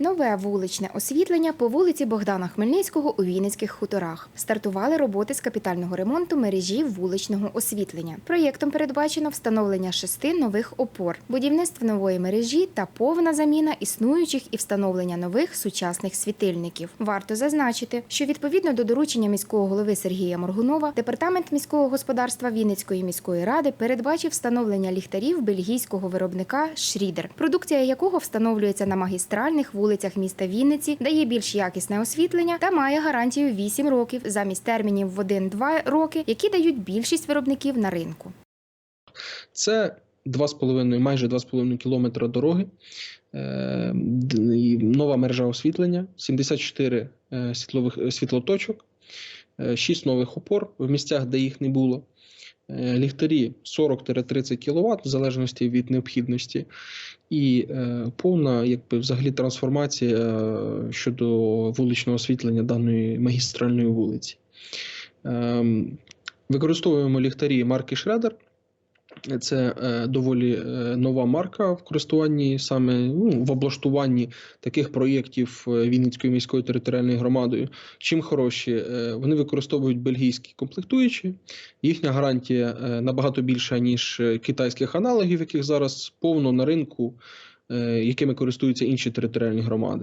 Нове вуличне освітлення по вулиці Богдана Хмельницького у Вінницьких хуторах. Стартували роботи з капітального ремонту мережі вуличного освітлення. Проєктом передбачено встановлення шести нових опор, будівництво нової мережі та повна заміна існуючих і встановлення нових сучасних світильників. Варто зазначити, що відповідно до доручення міського голови Сергія Моргунова, департамент міського господарства Вінницької міської ради передбачив встановлення ліхтарів бельгійського виробника Шрідер, продукція якого встановлюється на магістральних вулицях міста Вінниці, дає більш якісне освітлення та має гарантію 8 років замість термінів в 1-2 роки, які дають більшість виробників на ринку. Це 2,5, майже 2,5 кілометра дороги, е, нова мережа освітлення, 74 е, світлових е, світлоточок, 6 нових опор в місцях, де їх не було. Е, Ліхтарі 40-30 кВт, в залежності від необхідності, і е, повна якби, взагалі трансформація е, щодо вуличного освітлення даної магістральної вулиці. Ем, Використовуємо ліхтарі марки Шредер. Це е, доволі е, нова марка в користуванні саме ну, в облаштуванні таких проєктів е, Вінницькою міською територіальною громадою. Чим хороші, Е, вони використовують бельгійські комплектуючі. Їхня гарантія е, набагато більша, ніж е, китайських аналогів, яких зараз повно на ринку, е, якими користуються інші територіальні громади.